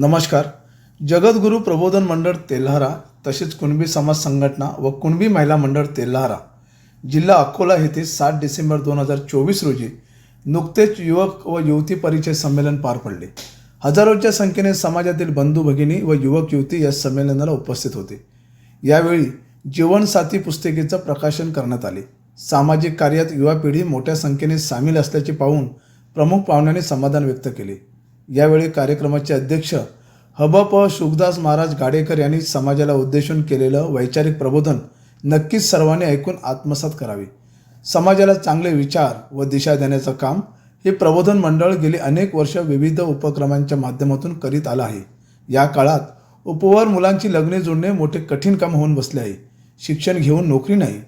नमस्कार. जगद्गुरू प्रबोधन मंडळ तेल्हारा तसेच कुणबी समाज संघटना व कुणबी महिला मंडळ तेल्हारा जिल्हा अकोला येथे सात डिसेंबर दोन हजार चोवीस रोजी नुकतेच युवक व युवती परिचय संमेलन पार पडले. हजारोच्या संख्येने समाजातील बंधू भगिनी व युवक युवती या संमेलनाला उपस्थित होते. यावेळी जीवनसाथी पुस्तिकेचं प्रकाशन करण्यात आले. सामाजिक कार्यात युवा पिढी मोठ्या संख्येने सामील असल्याचे पाहून प्रमुख पाहुण्यांनी समाधान व्यक्त केले. यावेळी कार्यक्रमाचे अध्यक्ष हबप सुखदास महाराज गाडेकर यांनी समाजाला उद्देशून केलेलं वैचारिक प्रबोधन नक्कीच सर्वांनी ऐकून आत्मसात करावे. समाजाला चांगले विचार व दिशा देण्याचं काम हे प्रबोधन मंडळ गेली अनेक वर्ष विविध उपक्रमांच्या माध्यमातून करीत आलं आहे. या काळात उपवर मुलांची लग्ने जोडणे मोठे कठीण काम होऊन बसले आहे. शिक्षण घेऊन नोकरी नाही.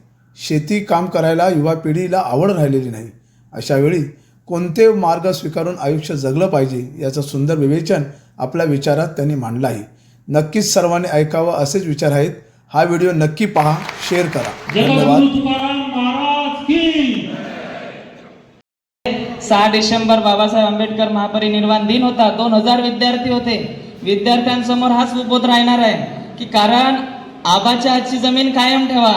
शेती काम करायला युवा पिढीला आवड राहिलेली नाही. अशावेळी कोणते मार्ग स्वीकारून आयुष्य जगलं पाहिजे याचं सुंदर विवेचन आपल्या विचारात त्यांनी मांडलं आहे नक्कीच सर्वांनी ऐकावं असेच विचार आहेत. हा व्हिडिओ नक्की पहा शेअर करा. धन्यवाद. सहा डिसेंबर बाबासाहेब आंबेडकर महापरिनिर्वाण दिन होता. दोन हजार विद्यार्थी होते. विद्यार्थ्यांसमोर हाच उपबोध राहणार आहे की कारण आबाच्या आजची जमीन कायम ठेवा.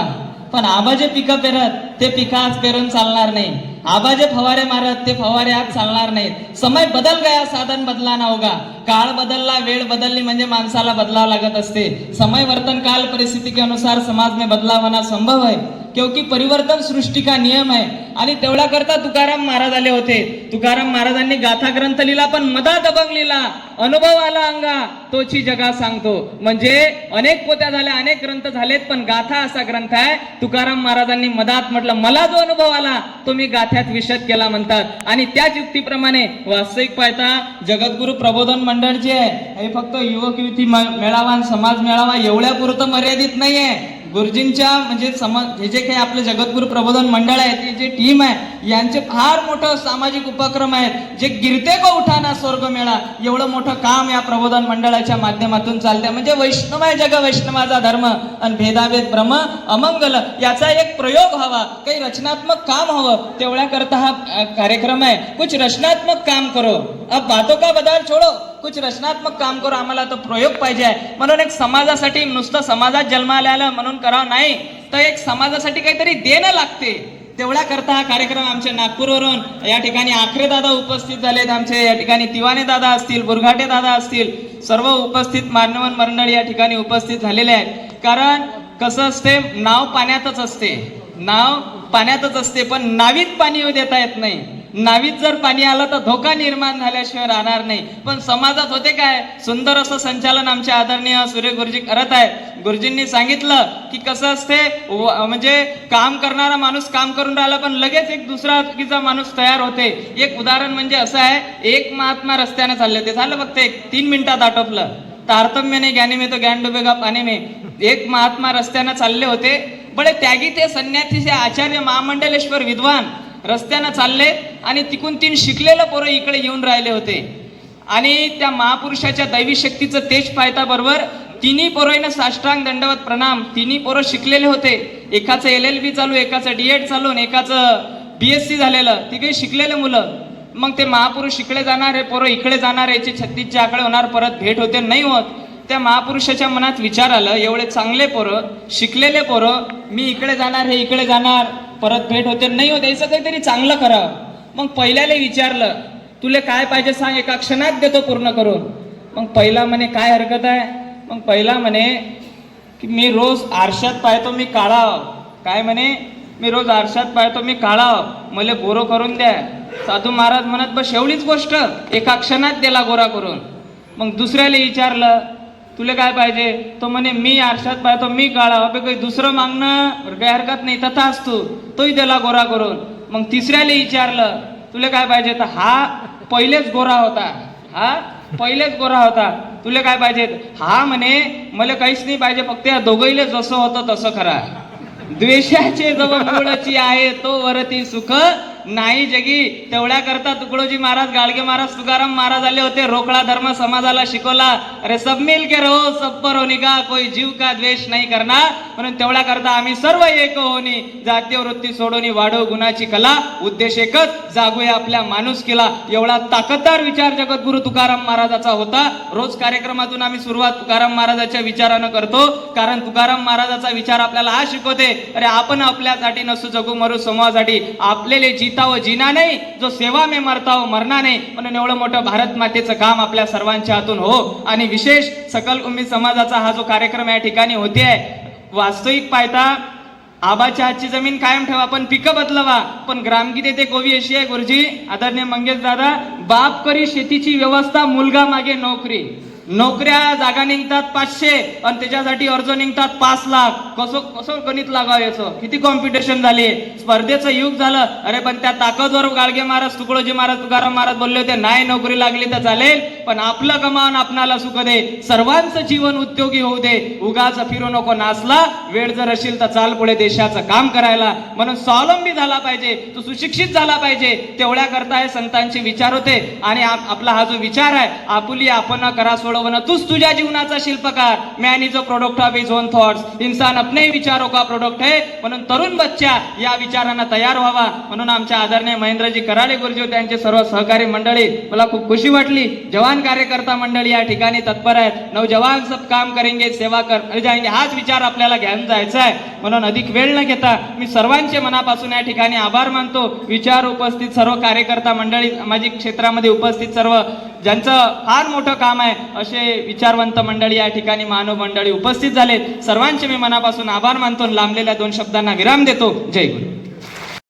पण आबा जे पिकं पेरत ते पिकं आज पेरून चालणार नाही. आबा जे फवारे मारत ते फवारे आज चालणार नाहीत. समय बदल गया साधन बदला ना होगा. काळ बदलला वेळ बदलली म्हणजे माणसाला बदलावं लागत असते. समय वर्तन काल परिस्थिती के अनुसार समाज में बदलाव होना संभव है. क्योंकि परिवर्तन सृष्टी का नियम आहे आणि तेवढ्या करता तुकाराम महाराज आले होते. तुकाराम महाराजांनी गाथा ग्रंथ लिहिला पण मधात अभंग लिहिला. अनुभव आला अंगा तोची जगा सांगतो. म्हणजे अनेक पोत्या झाल्या अनेक ग्रंथ झालेत पण गाथा असा ग्रंथ आहे तुकाराम महाराजांनी मधात म्हटलं मला जो अनुभव आला तो मी गाथ्यात विशद केला म्हणतात. आणि त्याच युक्तीप्रमाणे वास्तविक पाहता जगद्गुरु प्रबोधन मंडळ जे आहे हे फक्त युवक युवती मेळावा आणि समाज मेळावा एवढ्या पुरतं मर्यादित नाहीये. गुरुजींच्या म्हणजे समाज हे जे काही आपलं जगद्गुरु प्रबोधन मंडळ आहे ती जे टीम आहे यांचे फार मोठं सामाजिक उपक्रम आहेत जे गिरते को उठाना स्वर्ग मेळा एवढं मोठं काम या प्रबोधन मंडळाच्या माध्यमातून चालतंय. म्हणजे वैष्णवाय जग वैष्णवाचा धर्म आणि भेदाभेद भ्रम अमंगल याचा एक प्रयोग हवा काही रचनात्मक काम हवं तेवढ्याकरता हा कार्यक्रम आहे. कुछ रचनात्मक काम करो. अब बातों का बदल छोडो. कुछ रचनात्मक काम करू आम्हाला तो प्रयोग पाहिजे आहे. म्हणून एक समाजासाठी नुसतं समाजात जन्माला आलं म्हणून करावं नाही. तर एक समाजासाठी काहीतरी देणं लागते. तेवढ्या करता हा कार्यक्रम आमच्या नागपूरवरून. या ठिकाणी आखरे दादा उपस्थित झालेत आमचे. या ठिकाणी तिवाने दादा असतील बुरघाटे दादा असतील सर्व उपस्थित मानवन मंडळी या ठिकाणी उपस्थित झालेले आहेत. कारण कसं असते नाव पाण्यातच असते. नाव पाण्यातच असते पण नावीत पाणी येऊ देता येत नाही. नावीत जर पाणी आलं तर धोका निर्माण झाल्याशिवाय राहणार नाही. पण समाजात होते काय? सुंदर असं संचालन आमचे आदरणीय सूर्य गुरुजी करत आहेत. गुरुजींनी सांगितलं की कसं असते? व- म्हणजे काम करणारा माणूस काम करून राहिला पण लगेच एक दुसरा चुकीचा माणूस तयार होते. एक उदाहरण म्हणजे असं आहे एक महात्मा रस्त्याने चालले ते झालं फक्त एक तीन मिनिटात आटोपलं. तारतम्य ने ज्ञानी मी तो ज्ञान डुबेगा पाणी में एक महात्मा रस्त्यानं चालले होते. बडे त्यागी ते संन्यासी आचार्य महामंडलेश्वर विद्वान रस्त्यानं चालले. आणि तिकून तीन शिकलेलं पोरं इकडे येऊन राहिले होते. आणि त्या महापुरुषाच्या दैवी शक्तीचं तेज पाहता बरोबर तिन्ही पोरं साष्टांग दंडवत प्रणाम. तिन्ही पोरं शिकलेले होते. एकाचं एल एल बी चालू एकाचं डी एड चालू एकाचं बी एस सी झालेलं. तिघे शिकलेले मुलं. मग ते महापुरुष इकडे जाणार आहे पोरं इकडे जाणार याचे छत्तीसचे आकडे होणार परत भेट होते नाही होत. त्या महापुरुषाच्या मनात विचार आलं एवढे चांगले पोरं शिकलेले पोरं मी इकडे जाणार हे इकडे जाणार परत भेट होते नाही होत. याचं काहीतरी चांगलं करावं मग पहिल्याला विचारलं तुले काय पाहिजे सांग एका क्षणात देतो पूर्ण करून. मग पहिला म्हणे काय हरकत आहे? मग पहिला म्हणे की मी रोज आरशात पाहतो मी काळा. काय म्हणे मी रोज आरशात पाहतो मी काळा. मला गोरो करून द्या. साधू महाराज म्हणत बस एवढीच गोष्ट एका क्षणात दिला गोरा करून. मग दुसऱ्याला विचारलं तुला काय पाहिजे? तो म्हणे मी आरशात पाहतो मी काळा. अबे काही दुसरं मागणं काही हरकत नाही तथा असतो तोही दिला गोरा करून. मग तिसऱ्याला विचारलं तुला काय पाहिजे तर हा पहिलेच गोरा होता. हा पहिलेच गोरा होता. तुला काय पाहिजे हा म्हणे मला काहीच नाही पाहिजे फक्त या दोघईले जसं होतं तसं खरा द्वेषाचे जवळ आहे तो वरती सुख नाही जगी तेवढ्या करता तुकडोजी महाराज गाडगे महाराज तुकाराम महाराज आले होते. रोकडा धर्म समाजाला शिकवला. अरे सब मिल के रहो सब पर होनी का कोई जीव का द्वेष नाही करणार. म्हणून तेवढ्या करता आम्ही सर्व एक होनी जातीय वृत्ती सोडवणी वाढव गुणाची कला. उद्देश एकच जागूया आपल्या माणूस केला एवढा ताकददार विचार जगद्गुरु तुकाराम महाराजाचा होता. रोज कार्यक्रमातून आम्ही सुरुवात तुकाराम महाराजाच्या विचारानं करतो. कारण तुकाराम महाराजाचा विचार आपल्याला हा शिकवते. अरे आपण आपल्यासाठी नसू जगू मरू समूहासाठी आपलेले जीता व जिना नाही जो सेवा मे मरता व मरना नाही. म्हणून एवढं मोठं भारत मातेचं काम आपल्या सर्वांच्या हातून हो. आणि विशेष सकल उम्मी समाजाचा हा जो कार्यक्रम या ठिकाणी होते वास्तविक पाहता आबाच्या हातची जमीन कायम ठेवा पण पिकं बदलवा. पण ग्रामगीते ते गोवी अशी आहे गुरुजी. आदरणीय मंगेश दादा बाप करी शेतीची व्यवस्था मुलगा मागे नोकरी. नोकऱ्या जागा निघतात पाचशे आणि त्याच्यासाठी अर्ज निघतात पाच लाख. कसं कसं गणित लागावं याचं? किती कॉम्पिटिशन झाली? स्पर्धेचं युग झालं. अरे पण त्या ताकदवर गाडगे महाराज तुकडोजी महाराज तुकाराम महाराज बोलले होते नाही नोकरी लागली तर चालेल पण आपलं कमावून आपणाला सुख दे. सर्वांचं जीवन उद्योगी होऊ दे. उगाच फिरू नको नाचला. वेळ जर असेल तर चाल पुढे देशाचं काम करायला. म्हणून स्वावलंबी झाला पाहिजे. तो सुशिक्षित झाला पाहिजे. तेवढ्या करता हे संतांचे विचार होते. आणि आपला हा जो विचार आहे आपुली आपण करा सोडवणं तूच तुझ्या जीवनाचा शिल्पकार. Man is a product of his own thoughts इंसान अपने ही विचारों का प्रोडक्ट है. म्हणून तरुण बच्चा या विचारांना तयार व्हावा. म्हणून आमच्या आदरणीय महेंद्रजी कराडे गुरुजी त्यांचे सर्व सहकारी मंडळी मला खूप खुशी वाटली. जवान कार्यकर्ता मंडळी या ठिकाणी तत्पर आहेत. नवजवान सब काम करेंगे सेवा कर जाएंगे. हाच विचार आपल्याला घेऊन जायचा आहे. म्हणून अधिक वेळ न घेता मी सर्वांचे मनापासून या ठिकाणी आभार मानतो. विचार उपस्थित सर्व कार्यकर्ता मंडळी सामाजिक क्षेत्रामध्ये उपस्थित सर्व ज्यांचं फार मोठं काम आहे असे विचारवंत मंडळी या ठिकाणी मानव मंडळी उपस्थित झालेत. सर्वांचे मी मनापासून आभार मानतो लांबलेल्या दोन शब्दांना विराम देतो. जय गुरु.